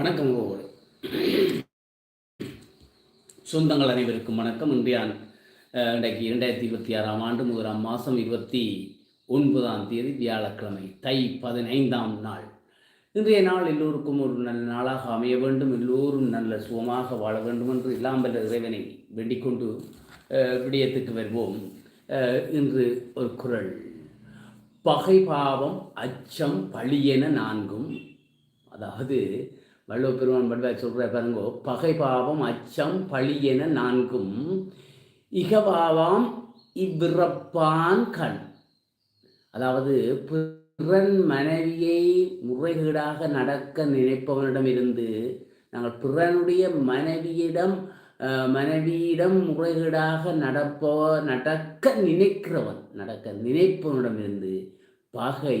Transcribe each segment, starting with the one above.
வணக்கம் உறவுகளே சொந்தங்கள் அனைவருக்கும் வணக்கம். இன்றையான் இன்றைக்கு இரண்டாயிரத்தி இருபத்தி ஆறாம் ஆண்டு முதலாம் மாதம் இருபத்தி ஒன்பதாம் தேதி வியாழக்கிழமை தை பதினைந்தாம் நாள். இன்றைய நாள் எல்லோருக்கும் ஒரு நல்ல நாளாக அமைய வேண்டும். எல்லோரும் நல்ல சுகமாக வாழ வேண்டும் என்று இல்லாமல் இறைவனை வெண்டிக்கொண்டு விடயத்துக்கு வருவோம். இன்று ஒரு குரல். பகை பாவம் அச்சம் பழியென நான்கும். அதாவது வள்ளுவ பெருமான் படுவாய் சொல்கிற பாருங்கோ பகை பாவம் அச்சம் பழியென நான்கும் இகபாவாம் இவ்விறப்பான் கண். அதாவது பிறன் மனைவியை முறைகேடாக நடக்க நினைப்பவனிடமிருந்து நாங்கள் பிறனுடைய மனைவியிடம் மனைவியிடம் முறைகேடாக நடப்போ நடக்க நினைக்கிறவன் நடக்க நினைப்பவனிடமிருந்து பகை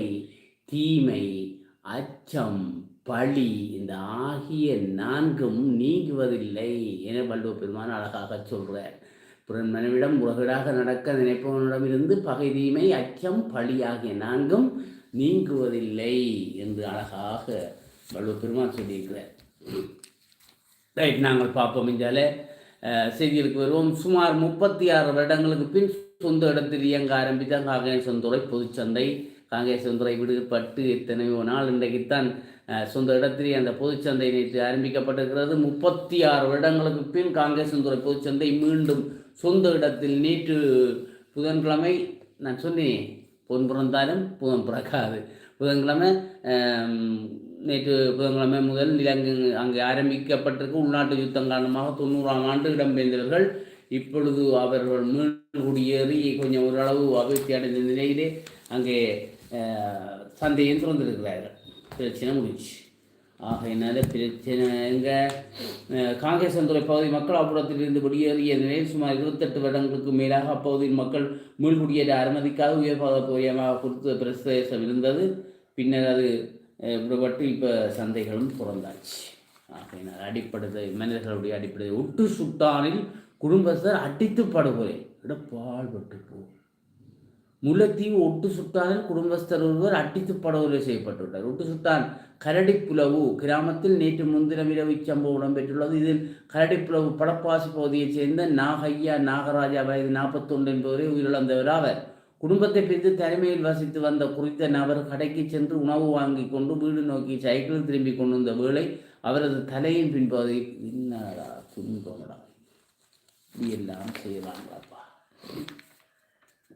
தீமை அச்சம் பழி இந்த ஆகிய நான்கும் நீங்குவதில்லை என வள்ளுவ பெருமான் அழகாக சொல்கிறார் பிறன் மனைவிடம் நடக்க நினைப்பவனிடமிருந்து பகை தீமை அச்சம் பழி ஆகிய நான்கும் நீங்குவதில்லை என்று அழகாக வள்ளுவ பெருமான் சொல்லியிருக்கிறார். ரைட் நாங்கள் பார்ப்போம் இஞ்சால செய்திகளுக்கு வருவோம். சுமார் முப்பத்தி ஆறு வருடங்களுக்கு பின் சொந்த இடத்தில் இயங்க ஆரம்பித்த காங்கேசந்துறை பொதுச்சந்தை காங்கேசந்துறை விடுபட்டு எத்தனையோ நாள் இன்றைக்குத்தான் சொந்த இடத்திலே அந்த பொதுச்சந்தை நேற்று ஆரம்பிக்கப்பட்டிருக்கிறது. முப்பத்தி ஆறு வருடங்களுக்கு பின் காங்கேசந்துறை பொதுச்சந்தை மீண்டும் சொந்த இடத்தில் நேற்று புதன்கிழமை நான் சொன்னேன் பொன் பிறந்தாலும் புதன் பிறக்காது. புதன்கிழமை நேற்று புதன்கிழமை முதல் நிலங்கு அங்கே ஆரம்பிக்கப்பட்டிருக்கு. உள்நாட்டு யுத்தம் காரணமாக தொண்ணூறாம் ஆண்டு இடம்பெயர்ந்தவர்கள். இப்பொழுது அவர்கள் மீண்டும் குடியேறி கொஞ்சம் ஓரளவு அபிவிருத்தி அடைந்த நிலையிலே அங்கே சந்தையும் திறந்திருக்கிறார்கள். பிரச்சனை முடிச்சு ஆகையினால பிரச்சனை எங்கே காங்கேசந்துறை பகுதி மக்கள் அப்புறத்திலிருந்து வெளியேறிய நிலையில் சுமார் இருபத்தெட்டு வருடங்களுக்கு மேலாக அப்பகுதியின் மக்கள் மீள்குடியேற அனுமதிக்காக உயர்பாத பகுதியமாக கொடுத்த பிரதேசம் இருந்தது. பின்னர் அது விடுபட்டு இப்போ சந்தைகளும் திறந்தாச்சு. ஆகையினால் அடிப்படை மனிதர்களுடைய அடிப்படை ஒட்டு சுட்டானில் குடும்பஸ்தர் அடித்து படுகொலை இட பாழ்பட்டு போ முல்லைத்தீவு ஒட்டு சுட்டானில் குடும்பஸ்தர் ஒருவர் அட்டித்து படுகொலை செய்யப்பட்டுவிட்டார். ஒட்டு சுட்டான் கரடிப்புலவு கிராமத்தில் நேற்று முன்தினம் இரவு இச்சம்பவம் இடம்பெற்றுள்ளது. இதில் கரடிப்புலவு படப்பாசி பகுதியைச் சேர்ந்த நாகையா நாகராஜா வயது நாற்பத்தொன்று என்பவரை உயிரிழந்தவர் ஆவர் குடும்பத்தை பிரித்து தனிமையில் வசித்து வந்த குறித்த நபர் கடைக்கு சென்று உணவு வாங்கி கொண்டு வீடு நோக்கி சைக்கிளில் திரும்பி கொண்டு வந்த வேளை அவரது தலையின் பின்பகுதி என்னடா துன்பமடா எல்லாம் செய்யலாங்களாப்பா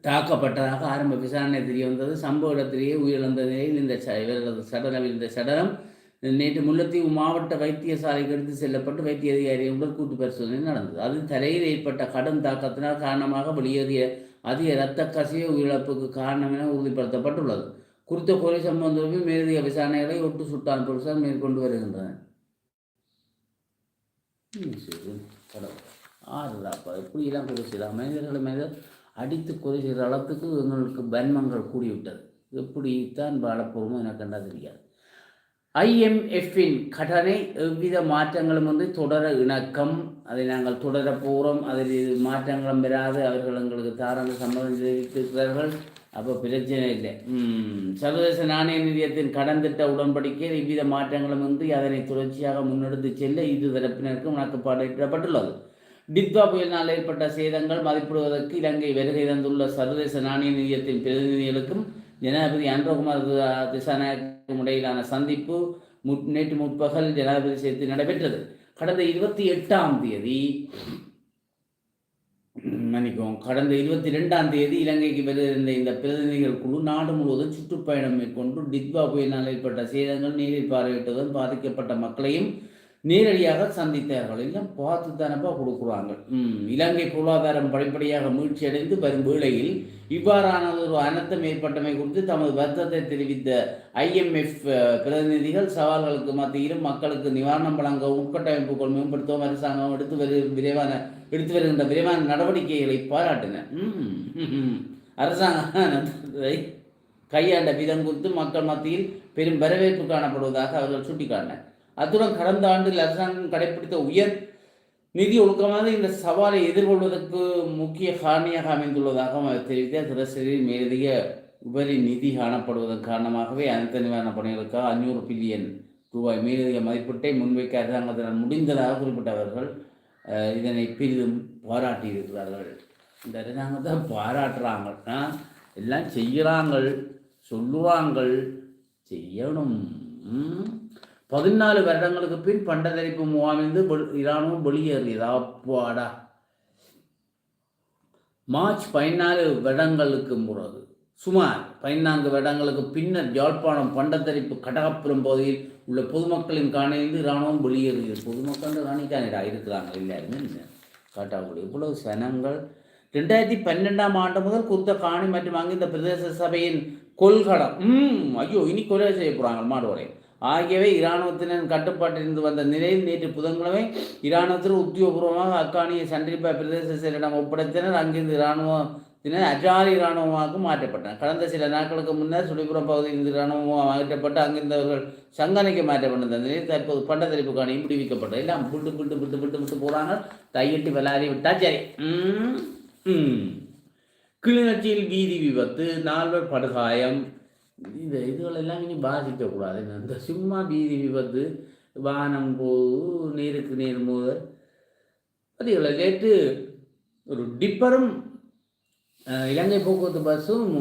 தாக்கப்பட்டதாக ஆரம்ப விசாரணை தெரிய வந்தது சம்பவ இடத்திலேயே உயிரிழந்த நிலையில் இந்த ச- இவரது சடலம். இந்த சடலம் நேற்று முல்லைத்தீவு மாவட்ட வைத்தியசாலைக்கு எடுத்து செல்லப்பட்டு வைத்திய அதிகாரி உடற்கூட்டு பரிசோதனை நடந்தது. அது தலையில் ஏற்பட்ட கடும் தாக்கத்தினால் காரணமாக வெளியேறிய அதிக இரத்த கசிய உயிரிழப்புக்கு காரணம் என உறுதிப்படுத்தப்பட்டுள்ளது. குறித்த கொலை சம்பவம் தொடர்பில் மேலதிக விசாரணைகளை ஒட்டு சுட்டான் போலீசார் மேற்கொண்டு வருகின்றனர். ம், சரி, கடவுள். ஆறுதாப்பா. இப்படியெல்லாம் கொலை செய்யலாம் மனிதர்களை மனிதர் அடித்து கொதிக்கிற அளவுக்கு எங்களுக்கு பன்மங்கள் கூடிவிட்டது. எப்படித்தான் வாழப்போகிறோமோ எனக்கு கண்டா தெரியாது. ஐஎம்எஃப்பின் கடனை எவ்வித மாற்றங்களும் வந்து தொடர இணக்கம். அதை நாங்கள் தொடர போகிறோம் அதில் இது மாற்றங்களும் பெறாது அவர்கள் எங்களுக்கு தாராள சம்மதம் தெரிவித்திருக்கிறார்கள். அப்போ பிரச்சனை இல்லை. சர்வதேச நாணய நிதியத்தின் கடன் திட்ட உடன்படிக்கையில் எவ்வித மாற்றங்களும் வந்து அதனை தொடர்ச்சியாக முன்னெடுத்து செல்ல இரு தரப்பினருக்கும் இணக்கப்பாடிடப்பட்டுள்ளது டித்வா புயலினால் ஏற்பட்ட சேதங்கள் மதிப்பிடுவதற்கு இலங்கை வருகை தந்துள்ள சர்வதேச நாணய நிதியத்தின் பிரதிநிதிகளுக்கும் ஜனாதிபதி அன்றகுமார் திசாநாயக்கும் இடையிலான சந்திப்பு முட் நேற்று முற்பகல் ஜனாதிபதி சேர்த்து நடைபெற்றது. கடந்த இருபத்தி எட்டாம் தேதி மன்னிக்கும் கடந்த இருபத்தி ரெண்டாம் தேதி இலங்கைக்கு வெளியிருந்த இந்த பிரதிநிதிகள் குழு நாடு முழுவதும் சுற்றுப்பயணம் மேற்கொண்டு டித்வா புயலினால் ஏற்பட்ட சேதங்கள் நீரில் பார்வையிட்டதும் பாதிக்கப்பட்ட மக்களையும் நேரடியாக சந்தித்தார்கள். எல்லாம் பார்த்து தானப்பா கொடுக்குறாங்க. ம், இலங்கை பொருளாதாரம் படிப்படியாக மீழ்ச்சியடைந்து வரும் வேளையில் இவ்வாறான ஒரு அனர்த்தம் ஏற்பட்டமை குறித்து தமது வருத்தத்தை தெரிவித்த ஐஎம்எஃப் பிரதிநிதிகள் சவால்களுக்கு மத்தியிலும் மக்களுக்கு நிவாரணம் வழங்க உட்கட்டமைப்புகள் மேம்படுத்தவும் அரசாங்கம் எடுத்து வரும் விரைவான எடுத்து வருகின்ற விரைவான நடவடிக்கைகளை பாராட்டின. அரசாங்கம் அரசாங்கத்தை கையாண்ட விதம் குறித்து மக்கள் மத்தியில் பெரும் வரவேற்பு காணப்படுவதாக அவர்கள் சுட்டிக்காட்டினர். அத்துடன் கடந்த ஆண்டில் அரசாங்கம் கடைபிடித்த உயர் நிதி ஒழுக்கமாக இந்த சவாலை எதிர்கொள்வதற்கு முக்கிய காரணியாக அமைந்துள்ளதாகவும் அவர் தெரிவித்தார் திரசரில் மேலதிக உபரி நிதி காணப்படுவதன் காரணமாகவே அனைத்து நிவாரண பணிகளுக்காக அஞ்சூறு பில்லியன் ரூபாய் மேலதிக மதிப்பீட்டை முன்வைக்க அரசாங்கத்தினால் முடிந்ததாக குறிப்பிட்டவர்கள் இதனை பெரிதும் பாராட்டியிருக்கிறார்கள். இந்த அரசாங்கத்தை பாராட்டுறாங்க. எல்லாம் செய்கிறாங்கள் சொல்லுவாங்கள் செய்யணும். பதினாலு வருடங்களுக்கு பின் பண்டத்தரிப்பு முகாமிலிருந்து இராணுவம் வெளியேறியதா. அப்பாடா. மார்ச் பதினாலு வருடங்களுக்கு பிறகு சுமார் பதினான்கு வருடங்களுக்கு பின்னர் யாழ்ப்பாணம் பண்டத்தரிப்பு கடகப்புறம் பகுதியில் உள்ள பொதுமக்களின் காணிலிருந்து இராணுவம் வெளியேறியது. பொதுமக்கள் காணிக்கானிடா இருக்கிறாங்க எல்லாருமே. காட்டாக்குடி இவ்வளவு சனங்கள். ரெண்டாயிரத்தி பன்னெண்டாம் ஆண்டு முதல் குறித்த காணி மற்றும் அங்கு இந்த பிரதேச சபையின் கொள்கடம். ம் ஐயோ இனி கொலை செய்ய போகிறாங்க மாடுவரை. ஆகியவை இராணுவத்தினர் கட்டுப்பாட்டிலிருந்து வந்த நிலையில் நேற்று புதன்கிழமை இராணுவத்தினர் உத்தியோகபூர்வமாக அக்கானிய சண்டிப்பா பிரதேச செயலிடம் ஒப்படைத்தனர். அங்கிருந்து இராணுவத்தினர் அஜாரி இராணுவமாக மாற்றப்பட்டனர். கடந்த சில நாட்களுக்கு முன்னர் சுழிபுரம் பகுதியில் இராணுவமாக மாற்றப்பட்டு அங்கிருந்தவர்கள் சங்கனைக்கு மாற்றப்பட்ட நிலையில் தற்போது பண்டத்தரிப்பு காணியும் விடுவிக்கப்பட்டது எல்லாம் புட்டு புட்டு புட்டு புட்டு விட்டு போகிறாங்க தையிட்டு விளாடி விட்டா சரி. கிளிநொச்சியில் வீதி விபத்து நால்வர் படுகாயம் இந்த இதுகளெல்லாம் இனி பாதிக்கக்கூடாது. இந்த சும்மா வீதி விபத்து வாகனம் போது நேருக்கு நேர் மோதல் அதுகளை நேற்று ஒரு டிப்பரும் இலங்கை போக்குவரத்து பஸ்ஸும்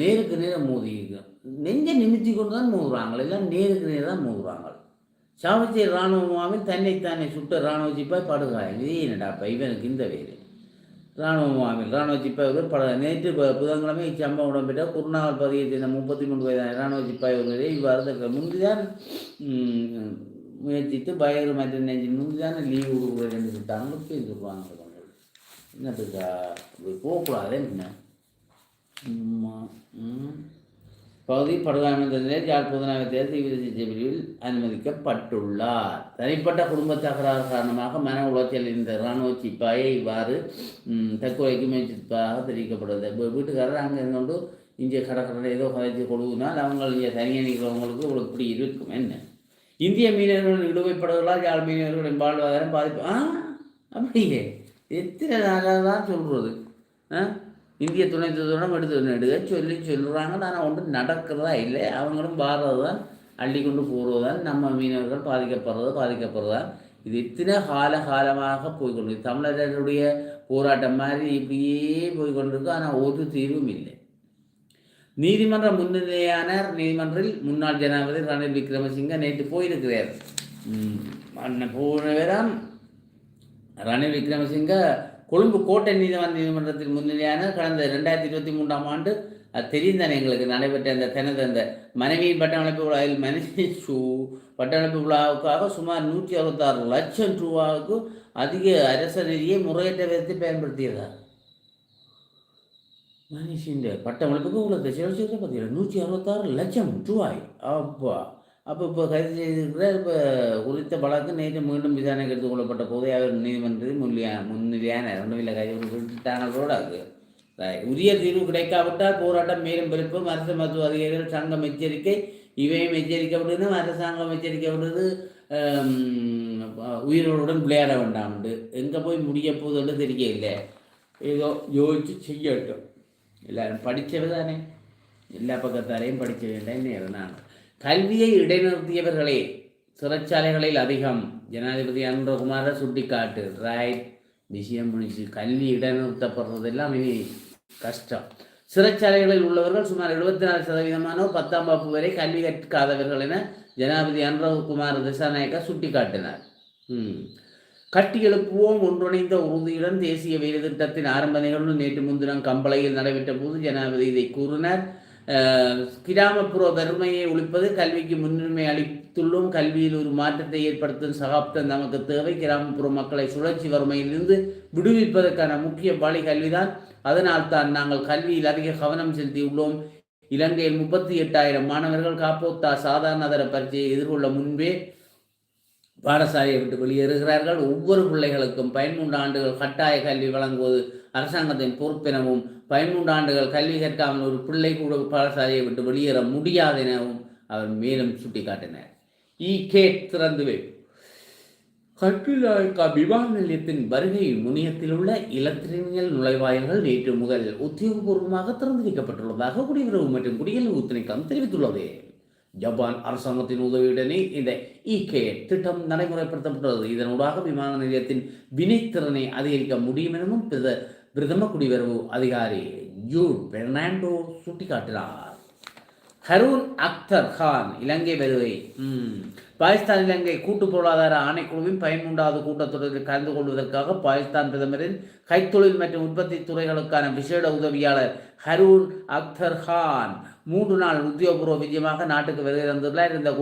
நேருக்கு நேரம் மோதிங்க நெஞ்ச நிமித்தி கொண்டு தான் மோதுறாங்க. எல்லாம் நேருக்கு நேர் தான் மோதுறாங்க. சாவச்சேரி இராணுவ தன்னைத்தானே சுட்ட இராணுவ சிப்பாய் படுகிறாங்க இது என்னடாப்பா இவனுக்கு இந்த வேலை. இராணுவ முகாமில் இராணுவ சிப்பாய் பல பட நேற்று புதன்கிழமை இச்சம்பவம் இடம்பெற்ற குருநாகல் பகுதியை சேர்ந்த முப்பத்தி மூன்று வயதான இராணுவ சிப்பாய் இவ்வாறு தக்க முந்திதான் முயற்சித்து பயறு நெஞ்சு முன்புதான லீவு கொடுக்குறது ரெண்டு சுட்டாங்க பேர் சொல்லுவாங்க என்ன இப்படி போகக்கூடாது என்ன? பகுதி படுகாமத்தில் யாழ் புதனாவை தேர்தல் தீவிர சிகிச்சை பிரிவில் அனுமதிக்கப்பட்டுள்ளார். தனிப்பட்ட குடும்ப தகராறு காரணமாக மன உளைச்சல் இந்த இராணுவ சிப்பாயை இவ்வாறு தற்கொலைக்கு முயற்சிப்பதாக தெரிவிக்கப்படுது வீட்டுக்காரர் அங்கே இருந்தோண்டு இங்கே கடற்கரை ஏதோ கதைச்சு கொடுக்குனால் அவங்க இங்கே தனியாக நிற்கிறவங்களுக்கு இவ்வளோ இப்படி இருக்கும். என்ன? இந்திய மீனவர்கள் விடுவைப்படுவதால் யாழ் மீனவர்களின் வாழ்வாதாரம் பாதிப்பு. ஆ? அப்படியே. எத்தனை நாளாக தான் சொல்கிறது ஆ? இந்திய துணை தூதரிடம் எடுத்து சொல்லி சொல்கிறாங்க ஆனால் ஒன்றும் நடக்கிறதா இல்லை. அவங்களும் வாடுறது தான் அள்ளி கொண்டு போகிறது தான் நம்ம மீனவர்கள் பாதிக்கப்படுறது பாதிக்கப்படுறதா. இது இத்தனை கால காலமாக போய்கொண்டு தமிழர்களுடைய போராட்டம் மாதிரி இப்படியே போய்கொண்டிருக்கு. ஆனால் ஒரு தீர்வும் இல்லை. நீதிமன்ற முன்னிலையான நீதிமன்றில் முன்னாள் ஜனாதிபதி ரணில் விக்ரமசிங்க நேற்று போயிருக்கிறார். ம், அண்ணன் ரணில் விக்ரமசிங்க கொழும்பு கோட்டை நீதிமன்ற நீதிமன்றத்தின் முன்னிலையான கடந்த ரெண்டாயிரத்தி இருபத்தி மூன்றாம் ஆண்டு அது தெரிந்தானே எங்களுக்கு நடைபெற்ற அந்த தனது அந்த மனைவியின் பட்டமளிப்பு விழாவில் மனைவி ஷூ பட்டமளிப்பு விழாவுக்காக சுமார் நூற்றி அறுபத்தாறு லட்சம் ரூபாவுக்கு அதிக அரச நிதியை முறையற்ற விதத்தில் பயன்படுத்தியிருந்தார் மனுஷன் பட்டமளிப்புக்கு உங்களுக்கு செலவு பார்த்தீங்களா நூற்றி அறுபத்தாறு லட்சம் ரூபாய். அப்பா. அப்போ இப்போ கைது செய்திருக்கிற இப்போ குறித்த வழக்கு நேற்று மீண்டும் விசாரணைக்கு எடுத்துக் கொள்ளப்பட்ட போதே அவர் நீதிமன்றத்தில் முன்னிலையா முன்னிலையான ரெண்டு இல்லை கைது விட்டாங்களோட அது. உரிய தீர்வு கிடைக்காவிட்டால் போராட்டம் மேலும் பெருப்பும் அரசு மருத்துவ அதிகாரிகள் சங்கம் எச்சரிக்கை இவையும் எச்சரிக்கப்படுது அரசாங்கம் எச்சரிக்கப்படுது உயிர்களுடன் விளையாட வேண்டாம்ண்டு எங்கே போய் முடிய போகுதுன்னு இல்லை ஏதோ யோசிச்சு செய்யட்டும் எல்லாரும் படித்தவை தானே. எல்லா பக்கத்தாரையும் படிக்க வேண்டாம். நேரம் நான் கல்வியை இடைநிறுத்தியவர்களே சிறைச்சாலைகளில் அதிகம். ஜனாதிபதி அனுரகுமார சுட்டிக்காட்டு ரைட் விஷயம் முடிச்சு கல்வி இடைநிறுத்தப்படுறதெல்லாம் இனி கஷ்டம். சிறைச்சாலைகளில் உள்ளவர்கள் சுமார் எழுபத்தி நாலு சதவீதமானோர் பத்தாம் வகுப்பு வரை கல்வி கற்காதவர்கள் என ஜனாதிபதி அனுரகுமார் திசாநாயக்கா சுட்டிக்காட்டினார். ம். கட்டி எழுப்புவோம் ஒன்றிணைந்த உறுதியுடன் தேசிய வேலை திட்டத்தின் ஆரம்ப நிகழ்வு நேற்று முன்தினம் கம்பளையில் நடைபெற்ற போது ஜனாதிபதி இதை கூறினார். கிராமப்புற வறுமையை ஒழிப்பது கல்விக்கு முன்னுரிமை அளித்துள்ளோம் கல்வியில் ஒரு மாற்றத்தை ஏற்படுத்தும் சகாப்தம் நமக்கு தேவை. கிராமப்புற மக்களை சுழற்சி வறுமையிலிருந்து விடுவிப்பதற்கான முக்கிய வழி கல்விதான். அதனால் தான் நாங்கள் கல்வியில் அதிக கவனம் செலுத்தியுள்ளோம். இலங்கையில் முப்பத்தி எட்டாயிரம் மாணவர்கள் காப்போத்தா சாதாரண தர பரீட்சையை எதிர்கொள்ள முன்பே பாடசாலையை விட்டு வெளியேறுகிறார்கள். ஒவ்வொரு பிள்ளைகளுக்கும் பதிமூன்று ஆண்டுகள் கட்டாய கல்வி வழங்குவது அரசாங்கத்தின் பொறுப்பெனவும் பதிமூன்று ஆண்டுகள் கல்வி கற்காமல் ஒரு பிள்ளை கூட பாடசாலையை விட்டு வெளியேற முடியாது எனவும் அவர் மேலும் சுட்டிக்காட்டினார். இ. கே. திறந்து வைப்பு விமான நிலையத்தின் வருகை முனையத்தில் உள்ள இலத்திரனியல் நுழைவாயில்கள் நேற்று முதல் உத்தியோகபூர்வமாக திறந்து வைக்கப்பட்டுள்ளதாக குடியுறவு மற்றும் குடியரசு திணைக்களம் தெரிவித்துள்ளது. ஜப்பான் அரசாங்கத்தின் உதவியுடனே இந்த இகே திட்டம் நடைமுறைப்படுத்தப்பட்டுள்ளது. இதனூடாக விமான நிலையத்தின் வினைத்திறனை அதிகரிக்க முடியும் எனவும் பிரதம குடிவரவு அதிகாரி ஜூட் பெர்னாண்டோ சுட்டிக்காட்டினார். ஹரூன் அக்தர் கான் இலங்கை வருகை. பாகிஸ்தான் இலங்கை கூட்டு பொருளாதார ஆணைக்குழுவின் பதிமூன்றாவது கூட்டத்தொடரில் கலந்து கொள்வதற்காக பாகிஸ்தான் பிரதமரின் கைத்தொழில் மற்றும் உற்பத்தி துறைகளுக்கான விசேட உதவியாளர் ஹரூன் அக்தர் கான் மூன்று நாள் உத்தியோகபூர்வ விஜயமாக நாட்டுக்கு வருகை தந்துள்ளார். இந்த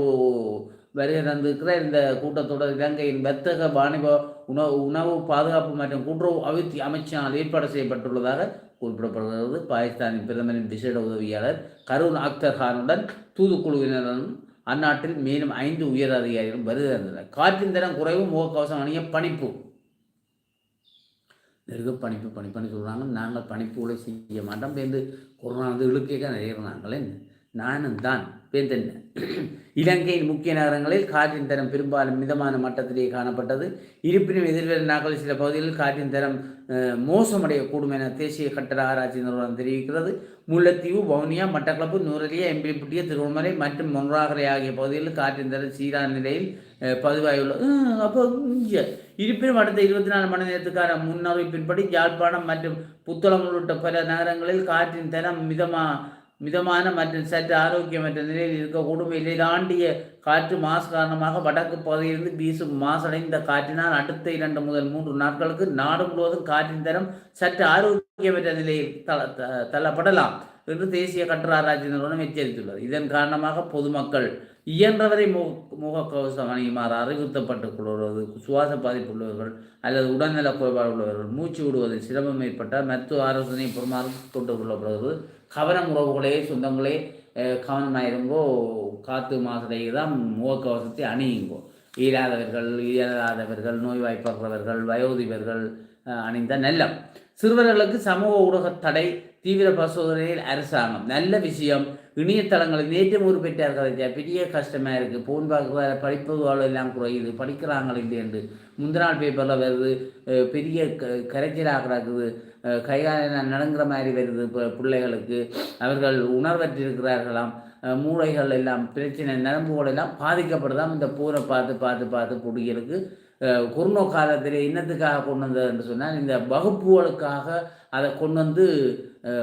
வருகை தந்திருக்கிற இந்த கூட்டத்தொடர் இலங்கையின் வர்த்தக வாணிப உணவு உணவு பாதுகாப்பு மற்றும் கூட்டுறவு அபிவிருத்தி அமைச்சினால் ஏற்பாடு செய்யப்பட்டுள்ளதாக குறிப்பிடப்படுகிறது. பாகிஸ்தானின் பிரதமரின் விசேட உதவியாளர் கருண் அக்தர் கானுடன் தூதுக்குழுவினரும் அந்நாட்டில் மேலும் ஐந்து உயர் அதிகாரிகளும் வருகை தந்தனர் காற்றின் தரம் குறைவு முகக்கவசம் அணிய பணிப்பு. நெருங்க பணிப்பு பணிப்புன்னு சொல்கிறாங்க நாங்கள் பணிப்புகளை செய்ய மாட்டோம். பேருந்து கொரோனா வந்து இழுக்கேக்க நிறைய நாங்களே நானும் தான் பேந்தென்ன இலங்கையின் முக்கிய நகரங்களில் காற்றின் தரம் பெரும்பாலும் மிதமான மட்டத்திலேயே காணப்பட்டது. இருப்பினும் எதிர்வரும் நாட்களில் சில பகுதிகளில் காற்றின் தரம் மோசமடையக்கூடும் என தேசிய கட்டட ஆராய்ச்சி நிறுவனம் தெரிவிக்கிறது. முல்லைத்தீவு வவுனியா மட்டக்களப்பு நூரலியா எம்பிலிப்பட்டிய திருவண்ணாமலை மற்றும் மொன்றாகரை ஆகிய பகுதிகளில் காற்றின் தரம் சீரான நிலையில் பதிவாகியுள்ளது அப்போ இங்கே இருப்பினும் அடுத்த இருபத்தி நாலு மணி நேரத்துக்கான முன்னறிவிப்பின்படி யாழ்ப்பாணம் மற்றும் புத்தளம் உள்ளிட்ட பல நகரங்களில் காற்றின் தரம் மிதமாக மிதமான மற்றும் சற்று ஆரோக்கியமற்ற நிலையில் இருக்கக்கூடும் இல்லை காற்று மாசு காரணமாக வடக்கு பகுதியிலிருந்து வீசும் மாசடைந்த காற்றினால் அடுத்த இரண்டு முதல் மூன்று நாட்களுக்கு நாடு முழுவதும் காற்றின் தரம் சற்று ஆரோக்கியமற்ற நிலையில் தள த- தள்ளப்படலாம் என்று தேசிய கட்டுராராய்ச்சி நிறுவனம் எச்சரித்துள்ளது இதன் காரணமாக பொதுமக்கள் இயன்றவரை முக முகக்கவசம் அணியுமாறு அறிவுறுத்தப்பட்டுள்ளது கொள்வது சுவாச பாதிப்புள்ளவர்கள் அல்லது உடல்நல குறைபாடு உள்ளவர்கள் மூச்சு விடுவதில் சிரமம் ஏற்பட்டால் மருத்துவ ஆலோசனை பெறுமாறு கொண்டு கொள்ளப்படுவது. கவனம் உறவுகளே சொந்தங்களே கவனமாயிருங்கோ காற்று மாசடைதான் முகக்கவசத்தை அணியுங்கோ. இயலாதவர்கள் இயலாதவர்கள் நோய்வாய்ப்படுறவர்கள் வயோதிபர்கள் அணிந்த நல்லம். சிறுவர்களுக்கு சமூக ஊடக தடை தீவிர பரிசோதனையில் அரசாங்கம். நல்ல விஷயம் இணையதளங்களில் நேற்று ஒரு பெற்றார்கள் ஐயா. பெரிய கஷ்டமாக இருக்குது பார்க்க படிப்புகள் எல்லாம் குறையுது. படிக்கிறாங்களே என்று. முந்தின நாள் பேப்பரில் வருது பெரிய க கரைச்சலாக கிடக்குது அஹ் கைகால மாதிரி வருது இப்போ பிள்ளைகளுக்கு. அவர்கள் உணர்வற்றிருக்கிறார்களாம். மூளைகள் எல்லாம் பிரச்சனை நரம்புகள் எல்லாம் பாதிக்கப்படுதாம். இந்த பூரை பார்த்து பார்த்து பார்த்து பிடிக்கிறதுக்கு கொரோனா காலத்தில் என்னத்துக்காக கொண்டு வந்தது என்று சொன்னால் இந்த வகுப்புகளுக்காக அதை கொண்டு வந்து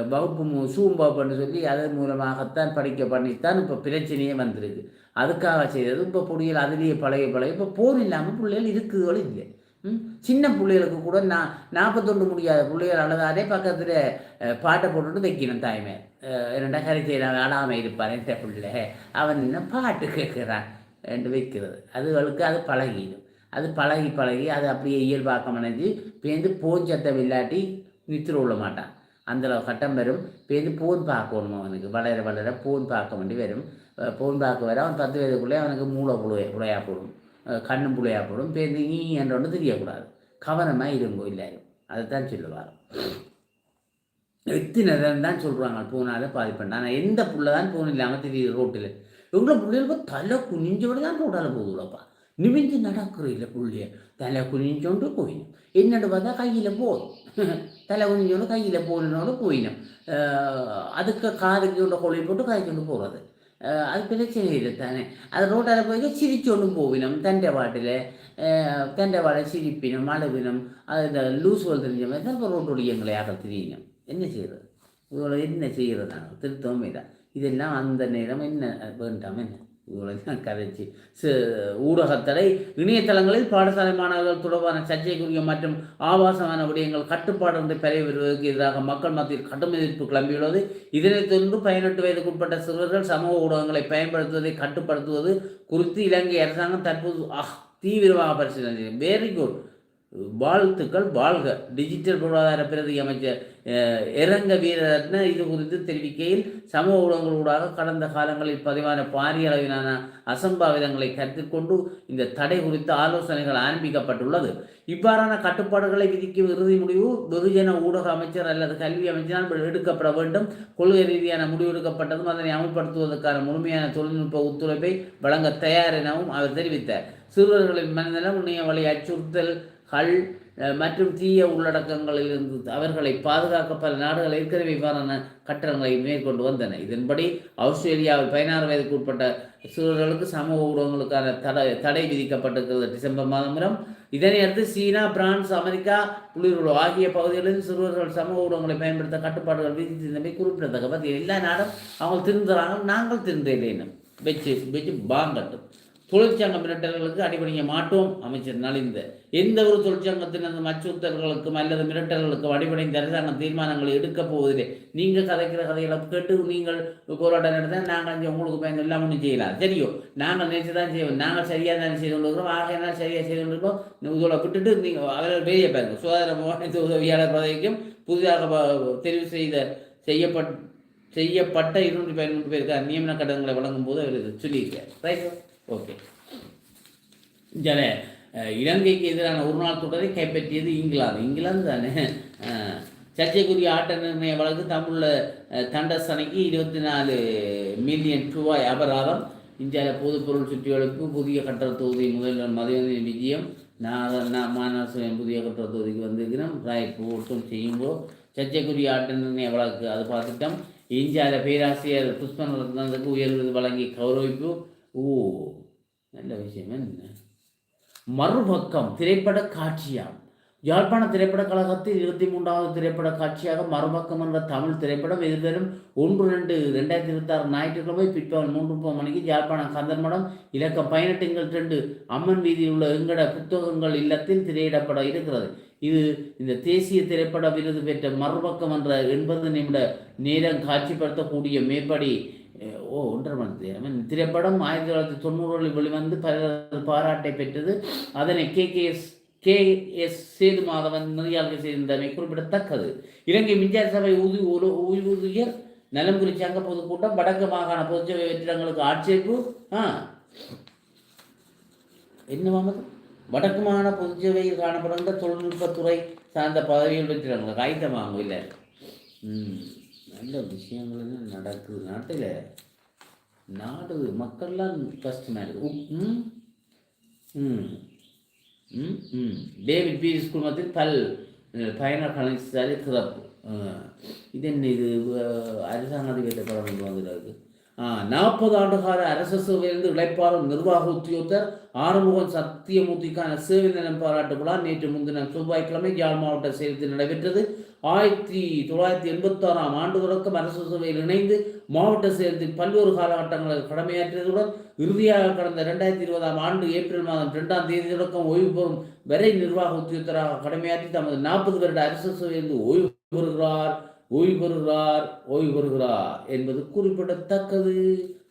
வகுப்பு மு- சூம் வகுப்புன்னு சொல்லி அதன் மூலமாகத்தான் படிக்க பண்ணித்தான் இப்போ பிரச்சனையே வந்திருக்கு. அதுக்காக செய்தது. இப்போ புள்ளிகள் அதுலேயே பழைய பழைய இப்போ போர் இல்லாமல் பிள்ளைகள் இருக்குதுகளும் இல்லை ம்? சின்ன பிள்ளைகளுக்கு கூட நான் நாற்பத்தொண்டு முடியாத பிள்ளைகள் அழுதாதே பக்கத்தில் பாட்டை போட்டுட்டு வைக்கணும் தாய்மே. என்னடா கரைச்சல் ஆடாமல் இருப்பார் என்ற பிள்ளை. அவன் என்ன பாட்டு கேட்குறான் என்று வைக்கிறது. அதுகளுக்கு அது பழகிடும். அது பழகி பழகி அது அப்படியே இயல்பாக்கம் அணைஞ்சு பேந்து போஞ்சத்தை இல்லாட்டி நித்திர விட மாட்டான். அந்த கட்டம் வரும் இப்போ இது பூன் பார்க்கணும் அவனுக்கு வளர வளர பூன் பார்க்க வேண்டி வரும் பூன் பார்க்க வர அவன் பத்து வயதுக்குள்ளே அவனுக்கு மூளை புழைய புழையா போடும் அஹ் கண்ணு புழையா போடும் பேருந்து நீ என்ற ஒன்று தெரியக்கூடாது கவனமாக இருங்கோ எல்லாரும் அதைத்தான் சொல்லுவார் எத்தினதான் தான் சொல்கிறாங்க பூனால் பாதிப்பேன் ஆனால் எந்த புள்ள தான் பூன் இல்லாமல் தெரியுது ரோட்டில் எங்களை பிள்ளைகளுக்கு தலை குனிஞ்சோடு தான் ரோட்டால் போகுதுலப்பா நிமிந்து இல்லை பிள்ளைய தலை குனிஞ்சோண்டு போயிடும் என்னோட பார்த்தா கையில் போதும் தலை குனிஞ்சோண்டு கையில் போனோடு போயிடும் அதுக்கு காதுக்கு உள்ள கொழி போட்டு கை போகிறது அது பிரச்சனை இல்லை தானே அது ரோட்டால் போய் சிரிச்சோண்டும் போவினம் தண்டை பாட்டில் தண்டை பாட சிரிப்பினும் அழுவினம் அது இந்த லூசுகள் தெரிஞ்ச மாதிரி தான் இப்போ ரோட்டோட எங்களை ஆக தெரியணும் என்ன செய்கிறது இவ்வளோ என்ன செய்கிறது நாங்கள் திருத்தவும் இதெல்லாம் அந்த நேரம் என்ன வேண்டாம் என்ன இவ்வளோ கதைச்சு ச ஊடகத்தடை இணையதளங்களில் பாடசாலை மாணவர்கள் தொடர்பான சர்ச்சைக்குரிய மற்றும் ஆபாசமான விடயங்கள் கட்டுப்பாடு பரவி வருவதற்கு எதிராக மக்கள் மத்தியில் கடும் எதிர்ப்பு கிளம்பியுள்ளது. இதனைத் தொடர்ந்து பதினெட்டு வயதுக்குட்பட்ட சிறுவர்கள் சமூக ஊடகங்களை பயன்படுத்துவதை கட்டுப்படுத்துவது குறித்து இலங்கை அரசாங்கம் தற்போது ஆஹ் தீவிரமாக பரிசீலனை வெரி குட் வாழ்த்துக்கள் வாழ்க. டிஜிட்டல் பொருளாதார பிரதி அமைச்சர் இறங்க வீரரத்ன இது குறித்து தெரிவிக்கையில் சமூக ஊடகங்களூடாக கடந்த காலங்களில் பதிவான பாரிய அளவிலான அசம்பாவிதங்களை கருத்தில் கொண்டு இந்த தடை குறித்து ஆலோசனைகள் ஆரம்பிக்கப்பட்டுள்ளது. இவ்வாறான கட்டுப்பாடுகளை விதிக்கும் இறுதி முடிவு வெகுஜன ஊடக அமைச்சர் அல்லது கல்வி அமைச்சரால் எடுக்கப்பட வேண்டும். கொள்கை ரீதியான முடிவு எடுக்கப்பட்டதும் அதனை அமல்படுத்துவதற்கான முழுமையான தொழில்நுட்ப ஒத்துழைப்பை வழங்க தயார் எனவும் அவர் தெரிவித்தார். சிறுவர்களின் மனநலம் இணைய வழி அச்சுறுத்தல் கல் மற்றும் தீய உள்ளடக்கங்களிலிருந்து அவர்களை பாதுகாக்க பல நாடுகள் ஏற்கனவே இவ்வாறான கட்டணங்களை மேற்கொண்டு வந்தன. இதன்படி ஆஸ்திரேலியாவில் பதினாறு வயதுக்கு உட்பட்ட சிறுவர்களுக்கு சமூக ஊடகங்களுக்கான தடை தடை விதிக்கப்பட்டிருக்கிறது டிசம்பர் மாதம் இதனை அடுத்து சீனா பிரான்ஸ் அமெரிக்கா உள்ளிட்ட ஆகிய பகுதிகளில் சிறுவர்கள் சமூக ஊடகங்களை பயன்படுத்த கட்டுப்பாடுகள் விதித்திருந்தமை குறிப்பிடத்தக்க பற்றி எல்லா நாடும் அவங்க திருந்துறாங்க நாங்கள் திருந்தேன் வச்சு வச்சு பாங்கட்டும். தொழிற்சங்க மிரட்டல்களுக்கு அடிபணிய மாட்டோம் அமைச்சர் நலிந்த. எந்த ஒரு தொழிற்சங்கத்தினதும் அச்சுறுத்தல்களுக்கும் அல்லது மிரட்டல்களுக்கும் அடிபணிந்த அரசாங்கம் தீர்மானங்களை எடுக்கப் போவதில்லை. நீங்கள் கதைக்கிற கதைகளை கேட்டு நீங்கள் போராட்டம் நடந்தால் நாங்கள் இங்கே உங்களுக்கு பயன் எல்லாம் ஒன்றும் செய்யலாம். சரியோ? நாங்கள் நினைச்சு தான் செய்வோம். நாங்கள் சரியாக தான் செய்து கொண்டிருக்கிறோம். ஆகையினால் சரியாக செய்து கொண்டிருக்கோம் இதோட விட்டுட்டு நீங்கள் அவர்கள் பெரிய பாருங்க. சுகாதார மாநில உதவியாளர் பதவிக்கும் புதிதாக தெரிவு செய்த செய்யப்பட் செய்யப்பட்ட இருநூற்றி பதினொன்று பேருக்கு நியமன கட்டணங்களை வழங்கும் போது அவர் சொல்லியிருக்கார் ரைட் ஓகே. ஜன இலங்கைக்கு எதிரான ஒரு நாள் தொடரை கைப்பற்றியது இங்கிலாந்து. இங்கிலாந்து தானே. சர்ச்சைக்குரிய ஆட்ட நிர்ணய வழக்கு தமிழில் தண்டசனைக்கு இருபத்தி நாலு மில்லியன் ரூபாய் அபராதம். இந்தியாவில் பொதுப்பொருள் சுற்றிவளைப்பு புதிய கட்டட தொகுதி முதல்வர் மதிவந்தின் விஜயம் நான் மாநகரசபையின் புதிய கட்டட தொகுதிக்கு வந்திருக்கிறோம். ராய் போட்டும் செய்யும்போது சர்ச்சைக்குரிய ஆட்ட நிர்ணய வழக்கு அது பார்த்துட்டோம் இந்தியாவில் பேராசிரியர் புஷ்பன் ரத்னத்துக்கு உயர் விருது வழங்கி கௌரவிப்பு. ஓ நல்ல விஷயம் என்ன? மறுபக்கம் திரைப்பட காட்சியாம். யாழ்ப்பாண திரைப்பட கழகத்தில் இருபத்தி மூன்றாவது திரைப்பட காட்சியாக மறுபக்கம் என்ற தமிழ் திரைப்படம் எதிர்வரும் ஒன்று ரெண்டு ரெண்டாயிரத்தி இருபத்தாறு ஞாயிற்றுக்கிழமை பிற்பகல் மூன்று முப்பது மணிக்கு யாழ்ப்பாணம் கந்தர்மடம் இலக்கம் பதினெட்டுங்கள் ரெண்டு அம்மன் வீதியில் உள்ள எங்கட புத்தகங்கள் இல்லத்தில் திரையிடப்பட இருக்கிறது. இது இந்த தேசிய திரைப்பட விருது பெற்ற மறுபக்கம் என்ற எண்பது நிமிட நேரம் காட்சிப்படுத்தக்கூடிய மேற்படி ஓ ஒன்றரை மணி நேரம் திரைப்படம் ஆயிரத்தி தொள்ளாயிரத்தி தொண்ணூறுகளில் வெளிவந்து பல பாராட்டை பெற்றது. அதனை K K S K S Sethu Madhavan நிதியாளர்கள் செய்திருந்தமை குறிப்பிடத்தக்கது. இலங்கை மின்சார சபை ஊதி ஒரு- ஓய்வூதியர் நலம் குறித்த அங்க பொதுக்கூட்டம் வடக்கு மாகாண பொதுச்சபை வெற்றிடங்களுக்கு ஆட்சேர்ப்பு ஆ. என்ன மாமது? வடக்கு மாகாண பொதுச்சபையில் காணப்படுகின்ற தொழில்நுட்பத்துறை சார்ந்த பதவிகள் வெற்றிடங்களுக்கு ஆயுதமாகும் இல்லை ம். நல்ல விஷயங்கள் நடக்குது? நாட்டில் நாடு மக்கள்லாம் கஷ்டமாக இருக்குது ம் ம் ம் டேவிட் பி ஸ்கூல் குழுமத்தில் பல் பயனர் பயண கிதப்பு இது என்ன இது? அரசாங்க அதிகாரி படம் கொண்டு வந்திருக்கு நாற்பது ஆண்டுகால அரசு சேவையிலிருந்து இழைப்பாளர் நிர்வாக உத்தியோகத்தர் ஆறுமுகம் சத்தியமூர்த்திக்கான சேவை நிலம் பாராட்டு விழா நேற்று முன்தினம் செவ்வாய்க்கிழமை யாழ் மாவட்ட செயலத்தில் நடைபெற்றது. ஆயிரத்தி தொள்ளாயிரத்தி எண்பத்தாறாம் ஆண்டு தொடக்கம் அரசு சபையில் இணைந்து மாவட்ட சேலத்தில் பல்வேறு காலகட்டங்களில் கடமையாற்றியதுடன் இறுதியாக கடந்த இரண்டாயிரத்தி இருபதாம் ஆண்டு ஏப்ரல் மாதம் இரண்டாம் தேதி தொடக்கம் ஓய்வு பெறும் வரை நிர்வாக உத்தியோகத்தராக கடமையாற்றி தமது நாற்பது வருட அரசு சபையிலிருந்து ஓய்வு பெறுகிறார் ஓய்வு பெறுகிறார் ஓய்வு பெறுகிறார் என்பது குறிப்பிடத்தக்கது.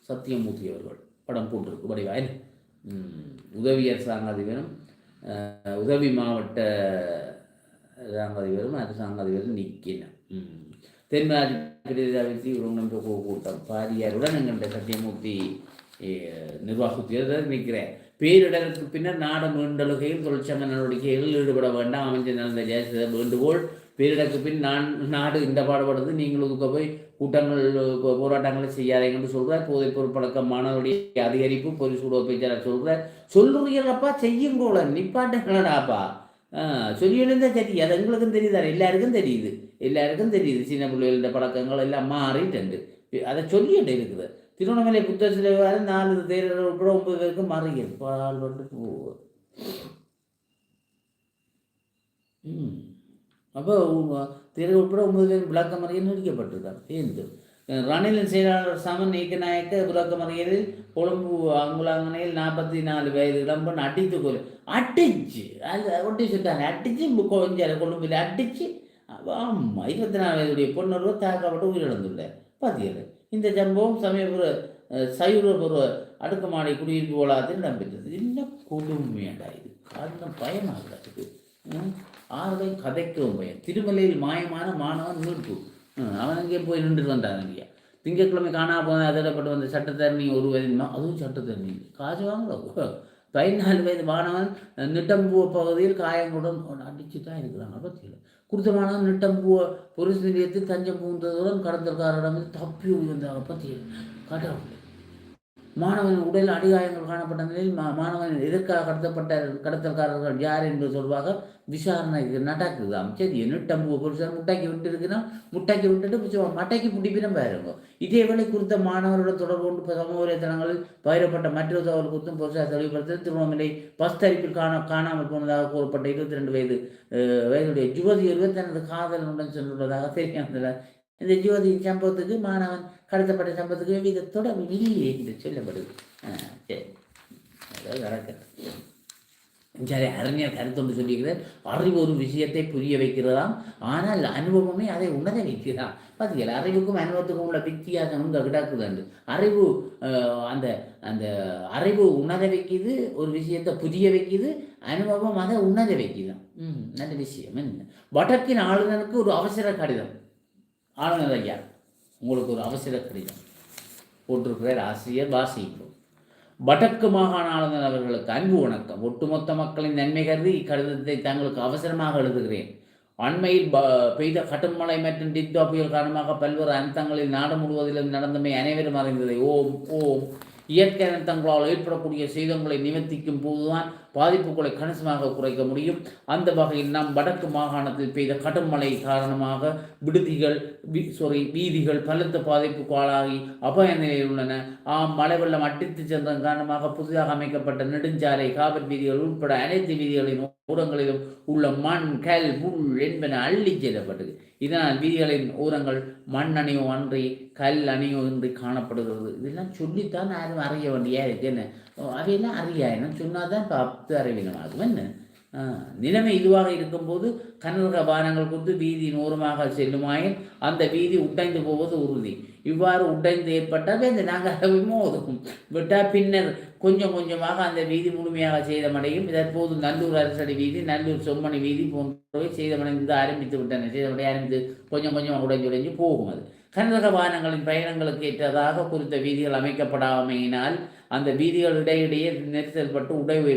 சத்தியமூர்த்தி அவர்கள் படம் போட்டிருக்கு. வடிவாய் உதவி அரசாங்க அதிபரும் உதவி மாவட்ட அரசாங்க அதிபரும் அரசாங்க அதிபரும் நிற்கணும் தென்மாதி பிரதேச கூட்டம் பாரியாருடன் எங்கள்கிட்ட சத்தியமூர்த்தி அஹ், நிற்கிறேன் பேரிடருக்கு பின்னர் நாடு மீண்டலுகையில் தொழிற்சங்க நடவடிக்கைகளில் ஈடுபட வேண்டாம் அமைச்சர் நடந்த ஜெயசித வேண்டுகோள் பேரிடருக்கு பின் நான் நாடு இந்த பாடுபடுது நீங்கள் ஒதுக்க போய் கூட்டங்கள் போராட்டங்களை செய்யாதீங்க என்று சொல்கிறார் போதைப் பொருள் பழக்கம் மாணவருடைய அதிகரிப்பு போலீஸ் கூட பேச்சாளர் சொல்கிறார் சொல்லுறீங்களப்பா செய்யுங்கோல நிப்பாட்டுங்களடாப்பா சொல்லியிருந்தா சரி அது எங்களுக்கும் தெரியுதா எல்லாருக்கும் தெரியுது எல்லாருக்கும் தெரியுது சின்ன பிள்ளைகள பழக்கங்கள் எல்லாம் மாறிட்டு அதை சொல்லிட்டு இருக்குது திருவண்ணாமலை புத்த சிலை வர நாலு தேர்தல் உட்பட ஒன்பது பேருக்கு மாறி பால் வந்து போவோம் அப்போ தேர்தல் உட்பட ஒன்பது பேர் விளக்க மறியல் நீடிக்கப்பட்டிருக்காங்க சேர்ந்து ரணிலின் செயலாளர் சமன் ஏக்கநாயக்க விளக்க மறியலில் கொழும்பு அங்குலாங்கனையில் நாற்பத்தி நாலு வயது இளம்பன் அடித்து கொலை. அடிச்சு. அது ஒட்டி சொல்லிட்டாங்க அடிச்சு கொஞ்சம் கொழும்பில் அடிச்சு. ஆமாம் இருபத்தி நாலு வயதுடைய பொண்ணொருவர் தாக்கப்பட்டு உயிரிழந்துள்ளார். பார்த்தீர்கள் இந்த சம்பவம் சமயபுர சைவபுர அடுக்குமாடி குடியிருப்பு வளாகத்தில் இடம்பெற்றது. என்ன கொடுமையாடா இது? காரணம் பயமாக இருக்குது. ஆறுதையும் கதைக்கவும் பயம் திருமலையில் மாயமான மாணவன் மீட்பு அவன் அங்கே போய் நின்றுட்டு வந்தான் இல்லையா திங்கட்கிழமை காணா போன அதிடப்பட்டு வந்த சட்டத்தரணி ஒரு வயதுமா அதுவும் சட்டத்தரணி காசு வாங்குறோம் பதினாலு வயது மாணவன் அஹ், நிட்டம்பூவ பகுதியில் காயங்குடன் அடிச்சு தான் இருக்கிறாங்க பற்றியில் குறித்த மாணவன் நிட்டம்பூவை பொலிஸ் நிலையத்தில் தஞ்சம் புகுந்ததுடன் கடத்தல்காரரிடம் தப்பி வந்தாங்க பற்றியில் கடவுள் மாணவனின் உடல் அடிகாயங்கள் காணப்பட்ட நிலையில் மா மாணவன் எதற்காக கடத்தப்பட்ட கடத்தல்காரர்கள் யார் என்று சொல்வாக விசாரணை இது நடக்குதாம் என்ன டம்பு புருஷன் முட்டாக்கி விட்டுருக்குன்னா முட்டாக்கி விட்டுட்டு மட்டைக்கு பிடிப்பினம் பாருங்க. இதே வேலை குறித்த மாணவரோட தொடர்பு கொண்டு சமூகத்தனங்களில் சமூக வலைத்தளங்களில் பயிரப்பட்ட மற்றொரு தகவல் குறித்தும் பொருளாதார தெளிவுபடுத்த திருவண்ணாமலை பஸ் தரிப்பில் காண காணாமல் போனதாக கூறப்பட்ட இருபத்தி ரெண்டு வயது வயதுடைய யுவதி ஒருவர் தனது காதலனுடன் சென்றுள்ளதாக தெரிய இந்த ஜோதியின் சம்பவத்துக்கு மாணவன் கடத்தப்பட்ட சம்பவத்துக்கு எவ்வித தொடர்பு இல்லையே என்று சொல்லப்படுது. சரி. அதாவது நடக்கிறது சரி அறிஞர் கருத்தொன்று சொல்லியிருக்கிறார். அறிவு ஒரு விஷயத்தை புரிய வைக்கிறதாம். ஆனால் அனுபவமே அதை உணர வைக்கிறான் பார்த்தீங்களா அறிவுக்கும் அனுபவத்துக்கும் உள்ள வித்தியாசம் இங்கே அறிவு அந்த அந்த அறிவு உணர வைக்குது ஒரு விஷயத்தை புரிய வைக்குது அனுபவம் அதை உணர வைக்கிதான் ம் நல்ல விஷயம். என்ன? வடக்கின் ஆளுநருக்கு ஒரு அவசர கடிதம். ஆளுநர் ஐயா உங்களுக்கு ஒரு அவசர கடிதம். போட்டிருக்கிறார் ஆசிரியர் வாசிப்போம் வடக்கு மாகாண ஆளுநர் அவர்களுக்கு அன்பு வணக்கம். ஒட்டுமொத்த மக்களின் நன்மை கருதி இக்கடிதத்தை தங்களுக்கு அவசரமாக எழுதுகிறேன். அண்மையில் ப பெய்த கட்டுமலை மற்றும் டிக்டா புயல் காரணமாக பல்வேறு அனர்த்தங்களில் நாடு முழுவதிலும் நடந்தமை அனைவரும் அறிந்ததை ஓம் ஓம். இயற்கை அனர்த்தங்களால் ஏற்படக்கூடிய சேதங்களை நிவர்த்திக்கும் போதுதான் பாதிப்புகளை கணிசமாக குறைக்க முடியும். அந்த வகையில் நம் வடக்கு மாகாணத்தில் பெய்த கடும் மழை காரணமாக விடுதிகள் சாரி வீதிகள் பலத்த பாதிப்புக்கு ஆளாகி அபாய நிலையில் உள்ளன. ஆம் மழை வெள்ளம் அட்டித்து சென்றதன் காரணமாக புதிதாக அமைக்கப்பட்ட நெடுஞ்சாலை காவல் வீதிகள் உட்பட அனைத்து வீதிகளின் ஓரங்களிலும் உள்ள மண் கல் புல் என்பன அள்ளி செல்லப்பட்டது. இதனால் வீதிகளின் ஓரங்கள் மண் அணியோ அன்றி கல் அணியோ இன்றி காணப்படுகிறது. இதெல்லாம் சொல்லித்தான் யாரும் அறிய வேண்டிய இருக்கு என்ன? அவையெல்லாம் தான் சொன்னாதான் பத்து அறிவினமாகும். என்ன? நிலைமை இதுவாக இருக்கும்போது கனரக பானங்கள் கொடுத்து வீதியின் ஓரமாக செல்லுமாயின் அந்த வீதி உடைந்து போவது உறுதி. இவ்வாறு உடைந்து ஏற்பட்டால் இந்த நாங்கள் மோதும் விட்டால் பின்னர் கொஞ்சம் கொஞ்சமாக அந்த வீதி முழுமையாக சேதமடையும். தற்போது நல்லூர் அரசடி வீதி நல்லூர் சொம்மணி வீதி போன்றவை சேதமடைந்து ஆரம்பித்து விட்டன. சேதமடைய ஆரம்பித்து கொஞ்சம் கொஞ்சம் உடைஞ்சு உடைஞ்சு போகும் அது. கனரக வாகனங்களின் பயணங்களுக்கு ஏற்றதாக குறித்த வீதிகள் அமைக்கப்படாமையினால் அந்த வீதிகள் இடையிடையே நெரிசல் பட்டு உடைவு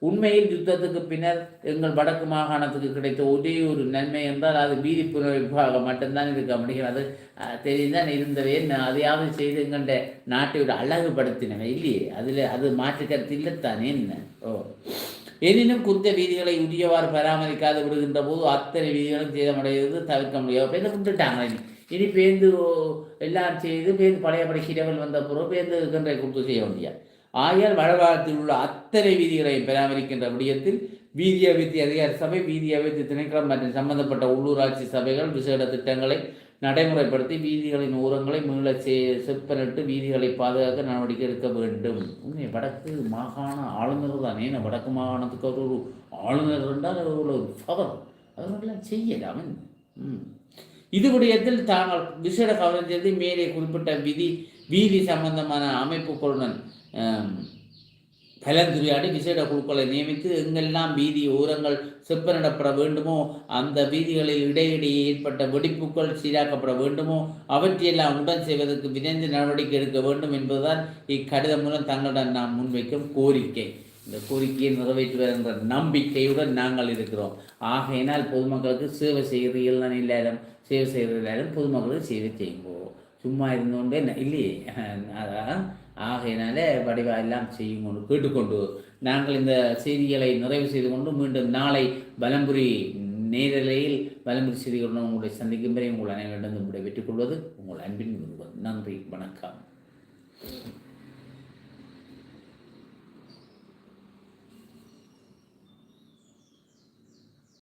உண்மையில் யுத்தத்துக்கு பின்னர் எங்கள் வடக்கு மாகாணத்துக்கு கிடைத்த ஒரே ஒரு நன்மை என்றால் அது வீதி புனரமைப்பாக மட்டும்தான் இருக்க முடிகிறது. அஹ், தெரிந்தான் இருந்தவே. நான் அதையாவது செய்து எங்கள்ட நாட்டை அழகுபடுத்தினவை இல்லையே? அதில் அது மாற்று கருத்து இல்லைத்தானே? என்ன? ஓ. எனினும் குறித்த வீதிகளை உரியவாறு பராமரிக்காது விடுகின்ற போது அத்தனை வீதிகளும் சேதமடைகிறது தவிர்க்க முடியாது. என்ன விட்டுட்டாங்க இனி. பேருந்து எல்லாம் செய்து பேருந்து பழையபடி கிடவல் வந்த பிறகு பேருந்து கன்றை கொடுத்து செய்ய முடியாது ஆகையால் வடபாகத்தில் உள்ள அத்தனை வீதிகளையும் பராமரிக்கின்ற விடயத்தில் வீதி அபிவிருத்தி அதிகார சபை வீதி அபிவிருத்தி திணைக்களம் மற்றும் சம்பந்தப்பட்ட உள்ளூராட்சி சபைகள் விசேட திட்டங்களை நடைமுறைப்படுத்தி வீதிகளின் ஓரங்களை மீள செ செப்பனிட்டு வீதிகளை பாதுகாக்க நடவடிக்கை எடுக்க வேண்டும் உண்மை வடக்கு மாகாண ஆளுநர் தான் ஏன்னா வடக்கு மாகாணத்துக்கு ஒரு ஆளுநர் என்றால் ஒரு பவர் அதெல்லாம் செய்யலாம் ம் இது விடயத்தில் தாங்கள் விசேட கவனம் செய்து மேலே குறிப்பிட்ட விதி வீதி சம்பந்தமான அமைப்புகளுடன் கலந்துரையாடி விசேட குழுக்களை நியமித்து எங்கெல்லாம் வீதி ஓரங்கள் செப்பனிடப்பட வேண்டுமோ அந்த வீதிகளில் இடையிடையே ஏற்பட்ட வெடிப்புகள் சீராக்கப்பட வேண்டுமோ அவற்றையெல்லாம் உடன் செய்வதற்கு விரைந்து நடவடிக்கை எடுக்க வேண்டும் என்பதுதான் இக்கடிதம் மூலம் தங்களுடன் நாம் முன்வைக்கும் கோரிக்கை. இந்த கோரிக்கையை நிறைவேற்றுவர் என்ற நம்பிக்கையுடன் நாங்கள் இருக்கிறோம். ஆகையினால் பொதுமக்களுக்கு சேவை செய்கிறீர்கள் இல்லாத சேவை செய்கிறீர்கள் பொதுமக்களுக்கு சேவை செய்யுங்கோ சும்மா இருந்தோண்டே ந- இல்லையே. அதான். ஆகையினால வடிவா எல்லாம் செய்யுங்கொண்டு கேட்டுக்கொண்டு நாங்கள் இந்த செய்திகளை நிறைவு செய்து கொண்டு மீண்டும் நாளை பலம்புரி நேரலையில் பலம்புரி செய்திகளுடன் உங்களை சந்திக்கும் வரை உங்கள் அனைவரிடம் உங்களை கொள்வது உங்கள் அன்பின் நன்றி. வணக்கம்.